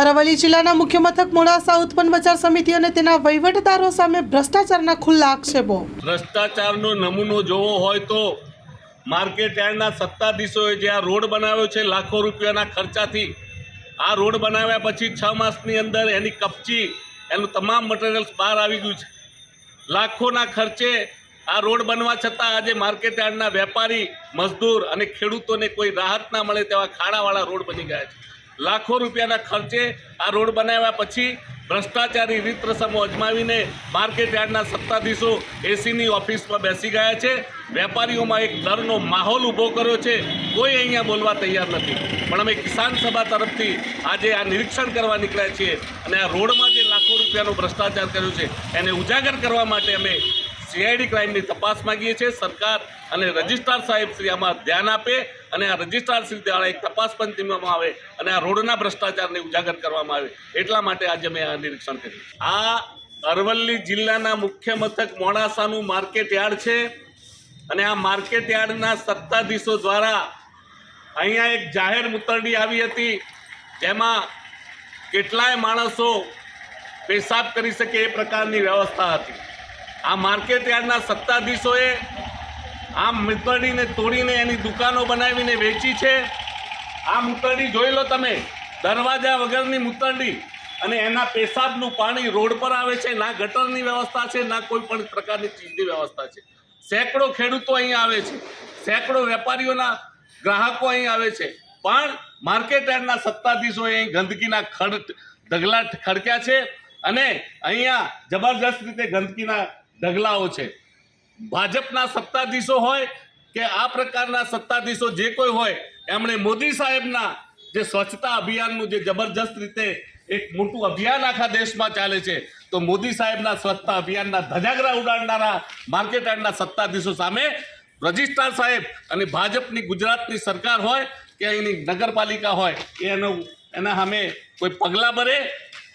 અરવલ્લી જિલ્લાના મુખ્ય મથક મોડાસા ઉત્પન્ન બજાર સમિતિ અને તેના વહીવટદારો સામે ભ્રષ્ટાચારના ખુલ્લા આક્ષેપો. ભ્રષ્ટાચારનો નમૂનો જોવો હોય તો માર્કેટ યાર્ડના સત્તાધીશોએ જે આ રોડ બનાવ્યો છે લાખો રૂપિયાના ખર્ચાથી, આ રોડ બનાવ્યા પછી છ માસની અંદર એની કપચી, એનું તમામ મટીરિયલ્સ બહાર આવી ગયું છે. લાખોના ખર્ચે આ રોડ બનવા છતાં આજે માર્કેટ યાર્ડના વેપારી, મજદૂર અને ખેડૂતોને કોઈ રાહત ના મળે તેવા ખાડાવાળા રોડ બની ગયા છે. લાખો રૂપિયાના ખર્ચે આ રોડ બનાવ્યા પછી ભ્રષ્ટાચારી રીત રસમો અજમાવીને માર્કેટ યાર્ડના સત્તાધીશો એસીની ઓફિસમાં બેસી ગયા છે. વેપારીઓમાં એક ડરનો માહોલ ઊભો કર્યો છે. કોઈ અહીંયા બોલવા તૈયાર નથી. પણ અમે કિસાન સભા તરફથી આજે આ નિરીક્ષણ કરવા નીકળ્યા છીએ અને આ રોડમાં જે લાખો રૂપિયાનો ભ્રષ્ટાચાર કર્યો છે, એને ઉજાગર કરવા માટે અમે સીઆઈડી ક્રાઇમની તપાસ માંગીએ છીએ. સરકાર અને રજિસ્ટ્રાર સાહેબ શ્રી આમાં ધ્યાન આપે અને આ રજિસ્ટ્રાર શ્રી દ્વારા એક તપાસ પણ ધીમવામાં આવે અને આ રોડના ભ્રષ્ટાચારને ઉજાગર કરવામાં આવે. એટલા માટે આજે મેં આ નિરીક્ષણ કર્યું. આ અરવલ્લી જિલ્લાના મુખ્ય મથક મોડાસાનું માર્કેટ યાર્ડ છે અને આ માર્કેટ યાર્ડના સત્તાધીશો દ્વારા અહીંયા એક જાહેર મુતરડી આવી હતી જેમાં કેટલાય માણસો પેશાબ કરી શકે એ પ્રકારની વ્યવસ્થા હતી. આ માર્કેટ યાર્ડના સત્તાધીશોએ આ મુતરડીને તોડીને એની દુકાનો બનાવીને વેચી છે. આ મુતરડી જોઈ લો તમે. દરવાજા વગરની મુતરડી. અને એના પેશાબનું પાણી રોડ પર આવે છે. ના ગટરની વ્યવસ્થા છે, ના કોઈ પણ પ્રકારની ચીજની વ્યવસ્થા છે. સેંકડો ખેડૂતો અહીં આવે છે. સેંકડો વેપારીઓના ગ્રાહકો અહીં આવે છે. પણ માર્કેટ યાર્ડના સત્તાધીશોએ અહીં ગંદકીના ખડ ઢગલા ખડક્યા છે. અને અહીંયા જબરજસ્ત રીતે ગંદકીના ઢગલાઓ છે. ભાજપના સત્તાધીશો હોય કે આ પ્રકારના સત્તાધીશો જે કોઈ હોય, એમણે મોદી સાહેબના જે સ્વચ્છતા અભિયાનનું જે જબરજસ્ત રીતે એક મોટું અભિયાન આખા દેશમાં ચાલે છે, તો મોદી સાહેબના સ્વચ્છતા અભિયાનના ધજાગરા ઉડાડનારા માર્કેટ યાર્ડના સત્તાધીશો સામે રજિસ્ટ્રાર સાહેબ અને ભાજપની ગુજરાતની સરકાર હોય કે અહીંની નગરપાલિકા હોય, એનો એના સામે કોઈ પગલાં ભરે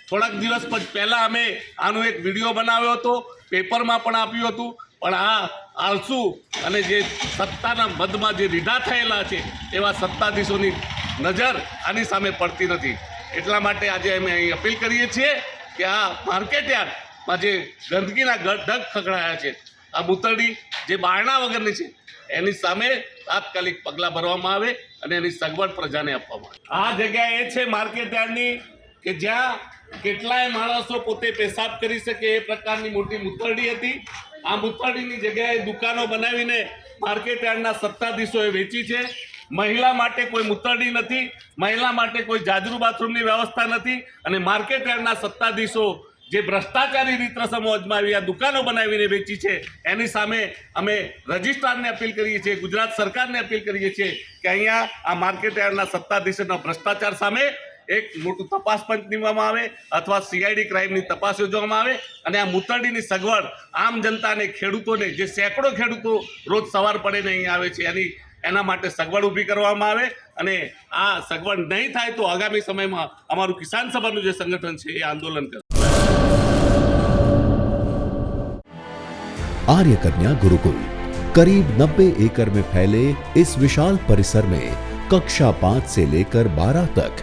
થોડાક દિવસ પહેલાં અમે આનો એક વીડિયો બનાવ્યો હતો, પેપરમાં પણ આપ્યું હતું, પણ આ આળસુ અને જે સત્તાના મદમાં જે રીઢા થયેલા છે, એવા સત્તાધીશોની નજર આની સામે પડતી નથી. એટલા માટે આજે અમે અહીં અપીલ કરીએ છીએ કે આ માર્કેટ યાર્ડમાં જે ગંદકીના ઢગ ખખડાયા છે, આ મૂતરડી જે બારણા વગરની છે, એની સામે તાત્કાલિક પગલાં ભરવામાં આવે અને એની સગવડ પ્રજાને આપવામાં આવે. આ જગ્યા એ છે માર્કેટ યાર્ડની કે જ્યાં કેટલાય માણસો પોતે પેશાબ કરી શકે એ પ્રકારની મોટી મૂતરડી હતી. આ મૂતરડીની જગ્યાએ દુકાનો બનાવીને માર્કેટ યાર્ડના સત્તાધીશોએ વેચી છે. મહિલા માટે કોઈ મૂતરડી નથી, મહિલા માટે કોઈ જાજરૂ બાથરૂમની વ્યવસ્થા નથી અને માર્કેટ યાર્ડના સત્તાધીશો જે ભ્રષ્ટાચારી રીત સમાજમાં આવી આ દુકાનો બનાવીને વેચી છે, એની સામે અમે રજિસ્ટ્રારને અપીલ કરીએ છીએ, ગુજરાત સરકારને અપીલ કરીએ છીએ કે અહીંયા આ માર્કેટ યાર્ડના સત્તાધીશોના ભ્રષ્ટાચાર સામે એક મોટું તપાસ પંચ નીમવામાં આવે અથવા સીઆઈડી ક્રાઇમની તપાસ યોજવામાં આવે અને આ મૂતરડીની સગવડ આમ જનતાને ખેડૂતોને જે સેંકડો ખેડૂતો રોજ સવાર પડે અહીં આવે છે એની એના માટે સગવડ ઊભી કરવામાં આવે અને આ સગવડ નહીં થાય તો આગામી સમયમાં અમારું કિસાન સભાનું જે સંગઠન છે એ આંદોલન કરશે आर्य कन्या गुरुकुल करीब 90 एकड़ में फैले इस विशाल परिसर में कक्षा पाँच से लेकर बारह तक